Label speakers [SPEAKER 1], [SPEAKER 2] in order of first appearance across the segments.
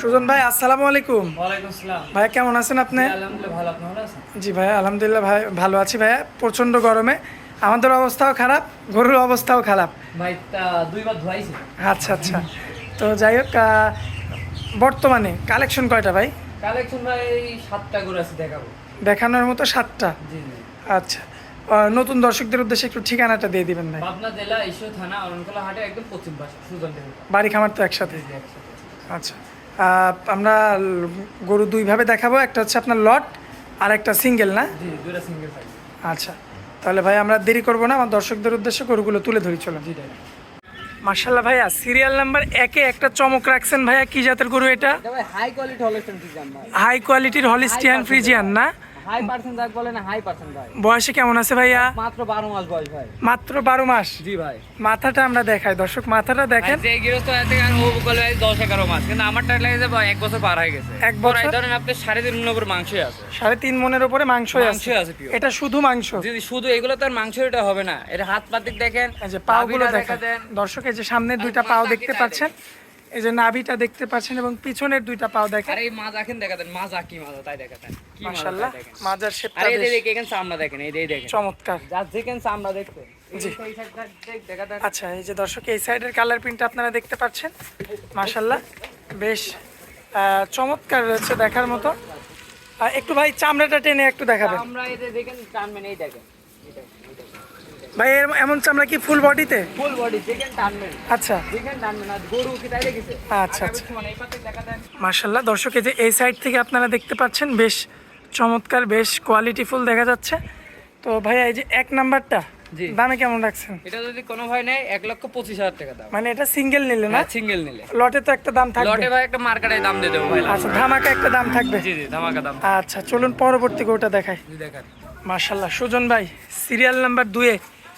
[SPEAKER 1] সুজন ভাই আসসালামু আলাইকুম। ভাই কেমন আছেন আপনি? জি ভাই আলহামদুলিল্লাহ ভাই ভালো আছি ভাইয়া প্রচণ্ড গরমে। আমাদের অবস্থাও খারাপ গরুর অবস্থাও খারাপ। আচ্ছা আচ্ছা। তো যাই হোক বর্তমানে কালেকশন কয়টা ভাই?
[SPEAKER 2] কালেকশন ভাই সাতটা করে আছে দেখাবো।
[SPEAKER 1] দেখানোর মতো সাতটা? আচ্ছা। নতুন দর্শকদের উদ্দেশ্যে একটু ঠিকানাটা দিয়ে দিবেন ভাই।
[SPEAKER 2] পাবনা জেলা থানা অরণকলা হাটে একদম পশ্চিম পাশে সুজন
[SPEAKER 1] বাড়ি খামার তো একসাথে। আচ্ছা। আমরা গরু দুইভাবে দেখাবো একটা হচ্ছে আপনার লট আর একটা সিঙ্গেল না? আচ্ছা তাহলে ভাই আমরা দেরি করব না আমার দর্শকদের উদ্দেশ্যে গরুগুলো তুলে ধরি চলো
[SPEAKER 2] জি
[SPEAKER 1] মার্শাল্লাহ ভাইয়া সিরিয়াল নাম্বার একে একটা চমক রাখছেন ভাইয়া কি জাতের গরু এটা?
[SPEAKER 2] হাই
[SPEAKER 1] কোয়ালিটির হলিস্টিয়ান ফ্রিজিয়ান না?
[SPEAKER 2] হাই হাই পার্সেন্ট ভাই
[SPEAKER 1] বয়সে কেমন আছে ভাইয়া?
[SPEAKER 2] মাত্র বারো মাস বয়স ভাই।
[SPEAKER 1] মাত্র বারো মাস?
[SPEAKER 2] জি ভাই।
[SPEAKER 1] মাথাটা আমরা দেখাই। দর্শক মাথাটা দেখেন।
[SPEAKER 2] যে গৃহস্থ আছে আর ও বলে ভাই মাস। কিন্তু আমারটা লাগে যে এক বছর পার হয়ে গেছে।
[SPEAKER 1] এক বছর?
[SPEAKER 2] প্রায় ধরেন আপনি সাড়ে তিন মনের উপর মাংসই আছে।
[SPEAKER 1] সাড়ে তিন মনের উপরে মাংসই আছে।
[SPEAKER 2] আছে
[SPEAKER 1] এটা শুধু মাংস।
[SPEAKER 2] যদি শুধু এগুলো তো আর মাংস এটা হবে না। এটা হাত পাতিক দেখেন
[SPEAKER 1] এই যে পাগুলো দেখেন। দর্শক এই যে সামনের দুইটা পাও দেখতে পাচ্ছেন। এই যে নাভিটা দেখতে পাচ্ছেন এবং পিছনের দুইটা পাও দেখেন।
[SPEAKER 2] আর এই মাছ আখেন দেখাতেন মাছ কি মাছ তাই দেখাতেন।
[SPEAKER 1] মাশাআল্লাহ
[SPEAKER 2] দেখেন
[SPEAKER 1] মাজার
[SPEAKER 2] আর এই
[SPEAKER 1] বেশ
[SPEAKER 2] দেখে এখানে চামড়া দেখেন এই দেখেন।
[SPEAKER 1] চমৎকার।
[SPEAKER 2] যা যেখানে চামড়া দেখতেন
[SPEAKER 1] জি।
[SPEAKER 2] এই সাইডটা দেখ- দেখাতেন।
[SPEAKER 1] আচ্ছা এই যে দর্শক এই সাইডের কালার প্রিন্টটা আপনারা দেখতে পাচ্ছেন। মাশাল্লাহ বেশ আহ, চমৎকার রয়েছে দেখার মতো। একটু ভাই চামড়াটা টেনে একটু দেখাবেন।
[SPEAKER 2] চামড়া এই দেখেন টানবেন এই দেখেন।
[SPEAKER 1] ভাই এমন চামড়া কি ফুল বডিতে
[SPEAKER 2] ফুল বডি যেখানে টানবেন।
[SPEAKER 1] আচ্ছা।
[SPEAKER 2] যেখানে টানবেন আর গরু কি তাই দেখেছে
[SPEAKER 1] আচ্ছা, আচ্ছা। মাশাল্লাহ দর্শক এই যে এই সাইড থেকে আপনারা দেখতে পাচ্ছেন বেশ চমৎকার বেশ কোয়ালিটিফুল দেখা যাচ্ছে। তো ভাইয়া এই যে এক নাম্বারটা দামে কেমন রাখছেন?
[SPEAKER 2] এটা যদি কোনো ভাই নেয় এক লক্ষ পঁচিশ হাজার টাকা দাম।
[SPEAKER 1] মানে এটা সিঙ্গেল নিলে না?
[SPEAKER 2] সিঙ্গেল নিলে।
[SPEAKER 1] লটে তো একটা দাম থাকবে।
[SPEAKER 2] লটে ভাই একটা মার্কেটে দাম দিয়ে দেবো ভাই
[SPEAKER 1] আচ্ছা ধামাকা একটা দাম থাকবে?
[SPEAKER 2] জি জি ধামাকা দাম।
[SPEAKER 1] আচ্ছা চলুন পরবর্তী গোটা দেখাই।
[SPEAKER 2] জি দেখেন।
[SPEAKER 1] মার্শাল্লাহ সুজন ভাই সিরিয়াল নাম্বার দুয়ে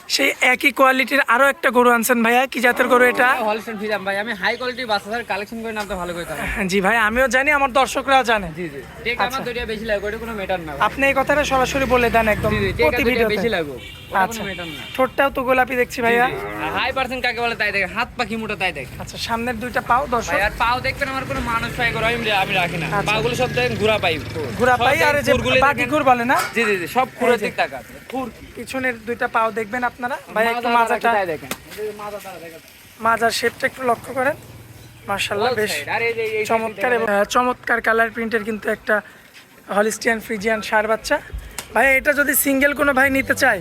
[SPEAKER 1] সেই একই কোয়ালিটির আরও একটা গরু আনছেন ভাইয়া। কি জাতের গরু এটা?
[SPEAKER 2] হলস্টেন ফ্রিজাম ভাই আমি হাই কোয়ালিটির বাচ্চাদের কালেকশন করে নামতে ভালো করে
[SPEAKER 1] জি ভাই আমিও জানি আমার দর্শকরাও জানে।
[SPEAKER 2] জি জি। টেক। আমার দড়িয়া বেশি লাগে ওটা কোনো ম্যাটার না
[SPEAKER 1] আপনি এই কথাটা সরাসরি বলে দেন একদম প্রতি ভিডিওতে
[SPEAKER 2] বেশি লাগবে।
[SPEAKER 1] আচ্ছা। ঠোঁটটাও তো গোলাপি দেখছি ভাইয়া।
[SPEAKER 2] হাই পার্সেন্ট কাকে বলে তাই দেখে হাত পাখি মোটা তাই দেখে।
[SPEAKER 1] আচ্ছা সামনের দুইটা পাও দর্শক।
[SPEAKER 2] আর পাও দেখবেন আমার কোনো মানুষ পাই করে আমি রাখি না।
[SPEAKER 1] আচ্ছা।
[SPEAKER 2] পাগুলো সব দেখেন ঘোরা পাই।
[SPEAKER 1] ঘোরা পাই আর যে বাকি ঘুর বলে না?
[SPEAKER 2] জি জি জি সব
[SPEAKER 1] যে।
[SPEAKER 2] দিক টাকা
[SPEAKER 1] পিছনের দুইটা পাও দেখবেন আপনারা। ভাই একটু মাজাটা
[SPEAKER 2] তাই দেখেন।
[SPEAKER 1] মাজার শেপটা একটু লক্ষ্য করেন।
[SPEAKER 2] All
[SPEAKER 1] বেশ চমৎকার চমৎকার কালার প্রিন্টের কিন্তু একটা হলিস্টিয়ান ফ্রিজিয়ান সার বাচ্চা। ভাই এটা যদি সিঙ্গেল কোনো ভাই নিতে চায়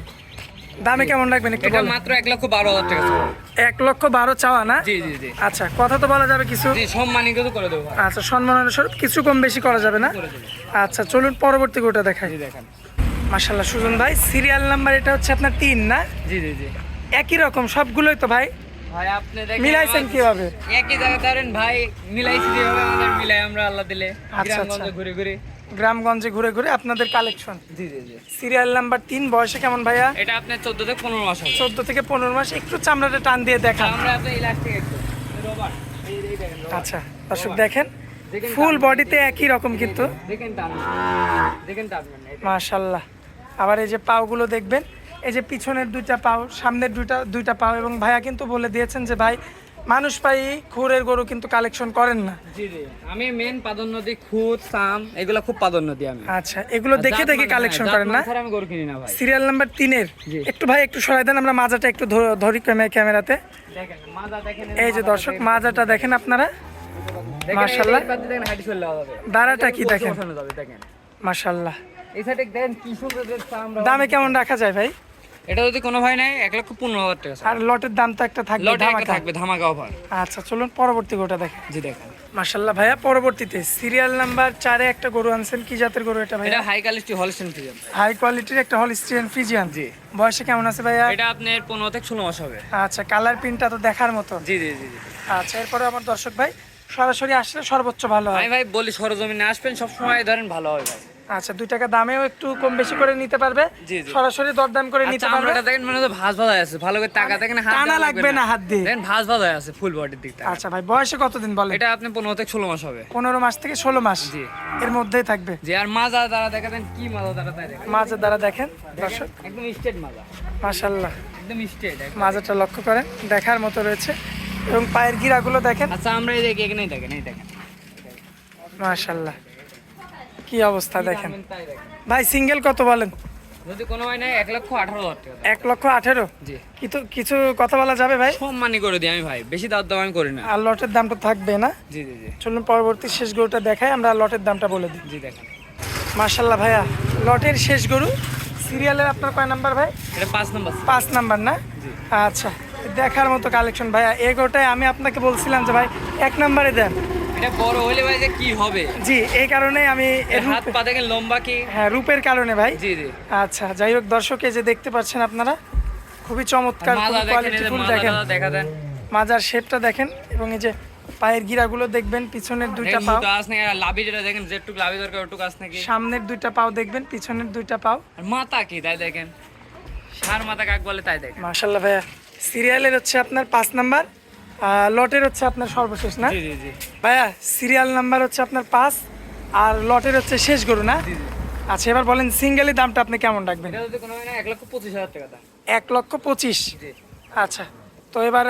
[SPEAKER 1] দামে কেমন রাখবেন একটু
[SPEAKER 2] এটা মাত্র এক লক্ষ বারো হাজার টাকা।
[SPEAKER 1] এক লক্ষ বারো চাওয়া না?
[SPEAKER 2] জি জি জি।
[SPEAKER 1] আচ্ছা কথা তো বলা যাবে কিছু?
[SPEAKER 2] জি সম্মানিত তো করে দেবো
[SPEAKER 1] আচ্ছা সম্মানের স্বরূপ কিছু কম বেশি করা যাবে না? আচ্ছা চলুন পরবর্তী গোটা দেখাই।
[SPEAKER 2] জি দেখেন।
[SPEAKER 1] মার্শাল্লাহ সুজন ভাই সিরিয়াল নাম্বার এটা হচ্ছে আপনার তিন না?
[SPEAKER 2] জি জি জি।
[SPEAKER 1] একই রকম সবগুলোই তো ভাই?
[SPEAKER 2] ভাই আপনি দেখেন
[SPEAKER 1] মিলাইছেন কীভাবে?
[SPEAKER 2] একই জায়গা ধরেন ভাই মিলাইছি যেভাবে আমাদের মিলাই আমরা আল্লাহ দিলে।
[SPEAKER 1] আচ্ছা,
[SPEAKER 2] গ্রামগঞ্জে
[SPEAKER 1] আচ্ছা।
[SPEAKER 2] ঘুরে ঘুরে।
[SPEAKER 1] গ্রামগঞ্জে ঘুরে ঘুরে আপনাদের কালেকশন
[SPEAKER 2] জি জি জি।
[SPEAKER 1] সিরিয়াল নাম্বার তিন বয়সে কেমন ভাইয়া?
[SPEAKER 2] এটা আপনার চোদ্দ থেকে পনেরো মাস
[SPEAKER 1] চোদ্দ থেকে পনেরো মাস একটু চামড়াটা টান দিয়ে দেখান।
[SPEAKER 2] আমরা আপনার ইলাস্টিক একটু রবার। এই এই দেখেন রবার।
[SPEAKER 1] আচ্ছা দর্শক দেখেন ফুল বডিতে একই রকম কিন্তু। মাশাল্লাহ আবার এই যে পাওগুলো দেখবেন এই যে পিছনের দুইটা পাও সামনের দুইটা দুইটা পাও এবং ভাইয়া কিন্তু বলে দিয়েছেন যে ভাই মানুষ পাই খুরের গরু কিন্তু কালেকশন করেন না।
[SPEAKER 2] জি জি। আমি মেন প্রাধান্য দিই খুদ সাম এগুলো খুব প্রাধান্য দিই আমি।
[SPEAKER 1] আচ্ছা এগুলো দেখে দেখে
[SPEAKER 2] মানে-
[SPEAKER 1] কালেকশন
[SPEAKER 2] হ্যাঁ,
[SPEAKER 1] করেন না?
[SPEAKER 2] মানে আমি গরু কিনি না ভাই।
[SPEAKER 1] সিরিয়াল নাম্বার তিনের। একটু ভাই একটু সরাই দেন আমরা মাজাটা একটু ধরি ক্যামে- ক্যামেরাতে। এই যে দর্শক মাজাটা দেখেন আপনারা।
[SPEAKER 2] যাবে।
[SPEAKER 1] দাঁড়াটা কি দেখেন? মাশাল্লাহ। দামে কেমন রাখা যায় ভাই?
[SPEAKER 2] এটা যদি কোনো ভাই নাই এক লক্ষ পনেরো হাজার টাকা
[SPEAKER 1] আর লটের দাম তো একটা থাকবে
[SPEAKER 2] লটে একটা থাকবে ধামাকা অফার
[SPEAKER 1] আচ্ছা চলুন পরবর্তী গোটা দেখেন।
[SPEAKER 2] জি দেখেন।
[SPEAKER 1] মাশাল্লাহ ভাইয়া পরবর্তীতে সিরিয়াল নাম্বার চারে একটা গরু আনছেন কি জাতের গরু এটা
[SPEAKER 2] ভাই
[SPEAKER 1] এটা
[SPEAKER 2] high quality Holstein Friesian
[SPEAKER 1] high কোয়ালিটির একটা হলিস্টিয়ান ফ্রিজিয়ান
[SPEAKER 2] জি।
[SPEAKER 1] বয়সে কেমন আছে ভাইয়া?
[SPEAKER 2] এটা আপনার পনেরো থেকে ষোলো মাস হবে।
[SPEAKER 1] আচ্ছা কালার প্রিন্টটা তো দেখার মতো
[SPEAKER 2] জি জি জি জি।
[SPEAKER 1] আচ্ছা এরপরে আমার দর্শক ভাই সরাসরি আসলে সর্বোচ্চ ভালো হয়।
[SPEAKER 2] আমি ভাই বলি সরজমিনে আসবেন সব সময় ধরেন ভালো হয় ভাই।
[SPEAKER 1] আচ্ছা দুই টাকা দামেও একটু কম বেশি করে নিতে পারবে।
[SPEAKER 2] জি, জি।
[SPEAKER 1] সরাসরি দরদাম করে নিতে
[SPEAKER 2] আচ্ছা
[SPEAKER 1] পারবে।
[SPEAKER 2] আমরা দেখেন মানে ভাজ ভাজা আছে। ভালো করে টাকা দেখেন হাত
[SPEAKER 1] টানা লাগবে না হাত দিয়ে।
[SPEAKER 2] দেখেন ভাজ ভাজা আছে ফুল বডির দিকটা
[SPEAKER 1] আচ্ছা ভাই বয়সে কতদিন বলে
[SPEAKER 2] এটা আপনি পনেরো থেকে ষোলো মাস হবে।
[SPEAKER 1] পনেরো মাস থেকে ষোলো মাস।
[SPEAKER 2] জি।
[SPEAKER 1] এর মধ্যেই থাকবে।
[SPEAKER 2] যে আর মাজা দ্বারা দেখাতেন কি মাজা দ্বারা তাই দেখেন
[SPEAKER 1] মাঝের দ্বারা দেখেন দর্শক।
[SPEAKER 2] একদম স্ট্রেট মাজা।
[SPEAKER 1] মাশাল্লাহ
[SPEAKER 2] একদম স্ট্রেট
[SPEAKER 1] মাজাটা লক্ষ্য করেন দেখার মতো রয়েছে। এবং পায়ের গিরাগুলো দেখেন।
[SPEAKER 2] আচ্ছা আমরা এই দেখি এখানেই দেখেন এই দেখেন।
[SPEAKER 1] মাশাল্লাহ কি অবস্থা দেখেন? ভাই সিঙ্গেল কত বলেন?
[SPEAKER 2] যদি কোনো হয় না এক লক্ষ আঠারো।
[SPEAKER 1] এক লক্ষ আঠেরো?
[SPEAKER 2] জি।
[SPEAKER 1] কিছু কিছু কথা বলা যাবে ভাই?
[SPEAKER 2] সম্মানই করে দিই আমি ভাই বেশি দাম দাম আমি করি না।
[SPEAKER 1] আর লটের দামটা থাকবে না?
[SPEAKER 2] জি জি জি।
[SPEAKER 1] চলুন পরবর্তী শেষ গরুটা দেখাই আমরা লটের দামটা বলে দিই।
[SPEAKER 2] জি দেখেন।
[SPEAKER 1] ভাইয়া লটের শেষ গরু সিরিয়ালের আপনার কয় নাম্বার ভাই?
[SPEAKER 2] এটা পাঁচ নম্বর।
[SPEAKER 1] পাঁচ নাম্বার না? আচ্ছা দেখার মতো কালেকশন ভাইয়া এই গরুটাই আমি আপনাকে বলছিলাম যে ভাই এক নাম্বারে দেন।
[SPEAKER 2] এটা বড় হলে ভাই যে কি হবে?
[SPEAKER 1] জি এই কারণে আমি
[SPEAKER 2] হাত পা দেখেন লম্বা কি?
[SPEAKER 1] হ্যাঁ রূপের কারণে ভাই।
[SPEAKER 2] জি জি।
[SPEAKER 1] আচ্ছা যাই হোক দর্শক যে দেখতে পাচ্ছেন আপনারা খুবই চমৎকার কোয়ালিটিফুল দেখেন
[SPEAKER 2] দেখা দেন।
[SPEAKER 1] মাজার শেপটা দেখেন এবং এই যে পায়ের গিরাগুলো দেখবেন পিছনের দুইটা পাও।
[SPEAKER 2] লাভি যেটা দেখেন যেটুকু লাভি দরকার ওটুকু আস নাকি।
[SPEAKER 1] সামনের দুইটা পাও দেখবেন পিছনের দুইটা পাও।
[SPEAKER 2] আর মাথা কি তাই দেখেন। সার মাথা কাক বলে তাই দেখেন।
[SPEAKER 1] মাশাল্লাহ ভাইয়া। সিরিয়ালের হচ্ছে আপনার পাঁচ নাম্বার। লটের হচ্ছে আপনার সর্বশেষ না? ভাইয়া সিরিয়াল নাম্বার হচ্ছে আপনার পাঁচ আর লটের হচ্ছে শেষ গরু না? আচ্ছা এবার বলেন সিঙ্গেলের দামটা আপনি কেমন রাখবেন?
[SPEAKER 2] এক লক্ষ পঁচিশ হাজার টাকা দাম।
[SPEAKER 1] এক লক্ষ পঁচিশ? আচ্ছা তো এবার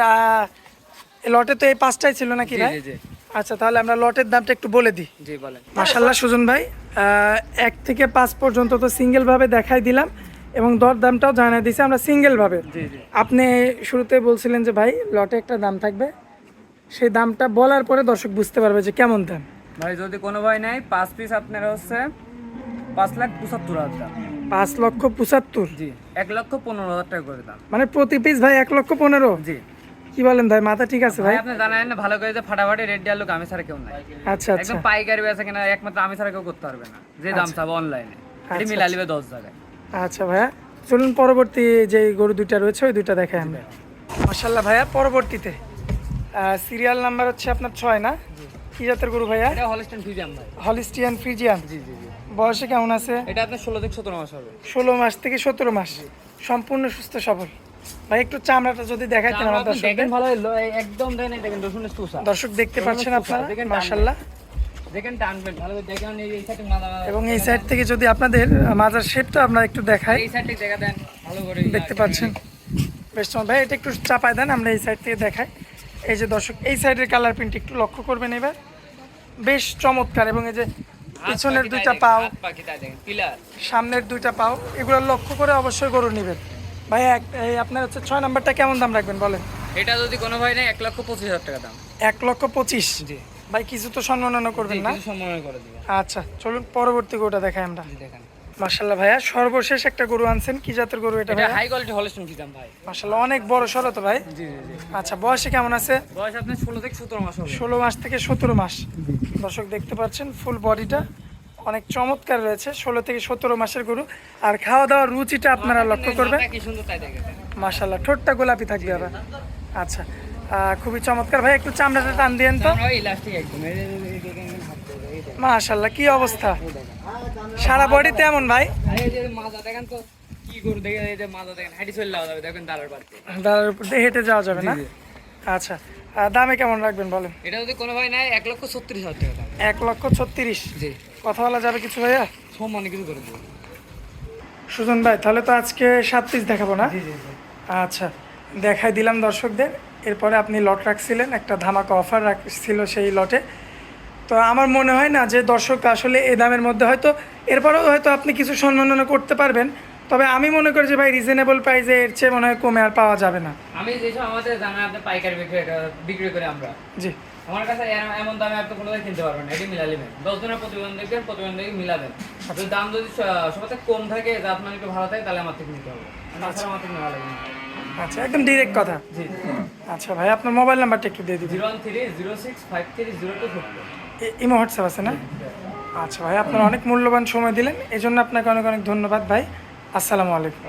[SPEAKER 1] লটে তো এই পাঁচটাই ছিল নাকি ভাই? আচ্ছা তাহলে আমরা লটের দামটা একটু বলে দিই।
[SPEAKER 2] জি বলেন।
[SPEAKER 1] মাসাল্লাহ সুজন ভাই এক থেকে পাঁচ পর্যন্ত তো সিঙ্গেল ভাবে দেখাই দিলাম। এবং দর দামটাও জানিয়ে দিয়েছি আমরা সিঙ্গেল ভাবে
[SPEAKER 2] জি জি।
[SPEAKER 1] আপনি শুরুতে বলছিলেন যে ভাই লটে একটা দাম থাকবে। সেই দামটা বলার পরে দর্শক বুঝতে পারবে যে কেমন দাম।
[SPEAKER 2] ভাই যদি কোনো ভাই নাই পাঁচ পিস আপনার হচ্ছে পাঁচ লাখ পঁচাত্তর হাজার দাম
[SPEAKER 1] পাঁচ লক্ষ পঁচাত্তর?
[SPEAKER 2] জি এক লক্ষ পনেরো হাজার টাকা করে দাম।
[SPEAKER 1] মানে প্রতি পিস ভাই এক লক্ষ পনেরো?
[SPEAKER 2] জি।
[SPEAKER 1] কি বলেন ভাই মাথা ঠিক আছে
[SPEAKER 2] ভাই আপনি জানেন না ভালো করে যে ফাটাফাটি রেড দেওয়ার লোক আমি ছাড়া কেউ নাই।
[SPEAKER 1] আচ্ছা আচ্ছা।
[SPEAKER 2] একদম পাইকারি বেচা কিনা একমাত্র আমি ছাড়া কেউ করতে পারবে না। যে দাম চাবো অনলাইনে
[SPEAKER 1] আচ্ছা,
[SPEAKER 2] মিলা লিবে দশ জায়গায়।
[SPEAKER 1] আচ্ছা ভাইয়া চলুন পরবর্তী যে গরু দুইটা রয়েছে ওই দুইটা দেখাই আমরা। মাসাল্লাহ ভাইয়া পরবর্তীতে সিরিয়াল নাম্বার হচ্ছে আপনার ছয় না? কি জাতের গরু ভাইয়া?
[SPEAKER 2] এটা ভাই।
[SPEAKER 1] হলিস্টিয়ান ফ্রিজিয়ান
[SPEAKER 2] জি জি জি।
[SPEAKER 1] বয়সে কেমন আছে?
[SPEAKER 2] এটা আপনার ষোলো থেকে সতেরো মাস হবে।
[SPEAKER 1] ষোলো মাস থেকে সতেরো মাস। সম্পূর্ণ সুস্থ সবল। ভাই একটু চামড়াটা যদি দেখাইতেন আমার
[SPEAKER 2] দেখেন ভালো একদম দেন দেখেন রসুনের
[SPEAKER 1] দর্শক দেখতে পাচ্ছেন আপনারা
[SPEAKER 2] দেখেন
[SPEAKER 1] মাসাল্লাহ
[SPEAKER 2] দেখেন ভালো করে দেখেন এই এই সাইডে মাথা
[SPEAKER 1] এবং এই সাইড থেকে যদি আপনাদের মাজার শেপটা আমরা একটু দেখাই।
[SPEAKER 2] এই সাইডে দেখা দেন ভালো করে।
[SPEAKER 1] দেখতে পাচ্ছেন? বেশ। ভাই এটা একটু চাপায় দেন আমরা এই সাইড থেকে দেখাই। এই যে দর্শক এই সাইডের কালার প্রিন্ট একটু লক্ষ্য করবেন এবার। বেশ চমৎকার। এবং এই যে পিছনের দুইটা পাও সামনের দুইটা পাও এগুলো লক্ষ্য করে অবশ্যই গরু নেবেন। ভাই আপনার হচ্ছে ছয় নাম্বারটা কেমন দাম রাখবেন বলেন?
[SPEAKER 2] এটা যদি কোনো ভাই নেই এক লক্ষ পঁচিশ হাজার টাকা দাম।
[SPEAKER 1] এক লক্ষ পঁচিশ।
[SPEAKER 2] জি।
[SPEAKER 1] ভাই কিছু তো সম্মাননা করবেন না?
[SPEAKER 2] কিছু করে দিবেন।
[SPEAKER 1] আচ্ছা চলুন পরবর্তী গরুটা দেখাই আমরা।
[SPEAKER 2] দেখেন।
[SPEAKER 1] ভাইয়া সর্বশেষ একটা গরু আনছেন। কি জাতের গরু এটা ভাইয়া?
[SPEAKER 2] হাই কোয়ালিটি হলস্টেন ফিজিয়াম ভাই।
[SPEAKER 1] মার্শাল্লাহ অনেক বড় সড়ো তো ভাই।
[SPEAKER 2] জি জি
[SPEAKER 1] আচ্ছা বয়সে কেমন আছে?
[SPEAKER 2] বয়স আপনার ষোলো থেকে সতেরো মাস হবে।
[SPEAKER 1] ষোলো মাস থেকে সতেরো মাস। দর্শক দেখতে পাচ্ছেন ফুল বডিটা অনেক চমৎকার রয়েছে ষোলো থেকে সতেরো মাসের গরু। আর খাওয়া দাওয়ার রুচিটা আপনারা লক্ষ্য করবেন।
[SPEAKER 2] মাথা কি সুন্দর তাই দেখেন।
[SPEAKER 1] মাশাল্লাহ ঠোঁটটা গোলাপি থাকবে আবার। আচ্ছা খুবই চমৎকার। ভাই একটু চামড়াটা টান দিয়েন তো। মাশাল্লাহ কি অবস্থা? সারা বডি তেমন ভাই?
[SPEAKER 2] দাঁড়ার
[SPEAKER 1] উপর দিয়ে হেঁটে যাওয়া যাবে না। আচ্ছা দামে কেমন রাখবেন বলেন?
[SPEAKER 2] এটা যদি কোনো ভাই নেয় এক লক্ষ ছত্রিশ হাজার টাকা
[SPEAKER 1] এক লক্ষ ছত্রিশ?
[SPEAKER 2] জি।
[SPEAKER 1] কথা বলা যাবে কিছু ভাইয়া?
[SPEAKER 2] সম্মানে কিছু করে দেবো
[SPEAKER 1] সুজন ভাই তাহলে তো আজকে সাত পিস দেখাবো না? আচ্ছা দেখাই দিলাম দর্শকদের। এরপরে আপনি লট রাখছিলেন একটা ধামাকা অফার রাখছিল সেই লটে তো আমার মনে হয় না যে দর্শক আসলে এ দামের মধ্যে হয়তো এরপরেও হয়তো আপনি কিছু সম্মাননা করতে পারবেন। তবে আমি মনে করি যে ভাই রিজনেবল প্রাইসে এর চেয়ে মনে হয় কমে আর পাওয়া যাবে না।
[SPEAKER 2] আমি যেসব আমাদের জানা আপনি পাইকারি বিক্রি বিক্রি করে আমরা।
[SPEAKER 1] জি।
[SPEAKER 2] আমার কাছে এমন দামে আপনি কোনো কিনতে পারবেন না এটি মিলা নেবেন দশ জনের প্রতিবেদন দেখে মিলাবেন। যদি দাম যদি স- সবার থেকে কম থাকে জাত মানে একটু ভালো থাকে তাহলে আমার থেকে নিতে হবে। তাছাড়া আমার থেকে নেওয়া লাগবে
[SPEAKER 1] আচ্ছা একদম ডিরেক্ট কথা।
[SPEAKER 2] জি।
[SPEAKER 1] আচ্ছা ভাই আপনার মোবাইল নাম্বারটা একটু দিয়ে দিবেন।
[SPEAKER 2] Zero one three zero six five three zero two four.
[SPEAKER 1] Imo WhatsApp আছে না? আচ্ছা ভাই আপনার অনেক মূল্যবান সময় দিলেন। এই জন্য আপনাকে অনেক অনেক ধন্যবাদ ভাই। আসসালামু আলাইকুম।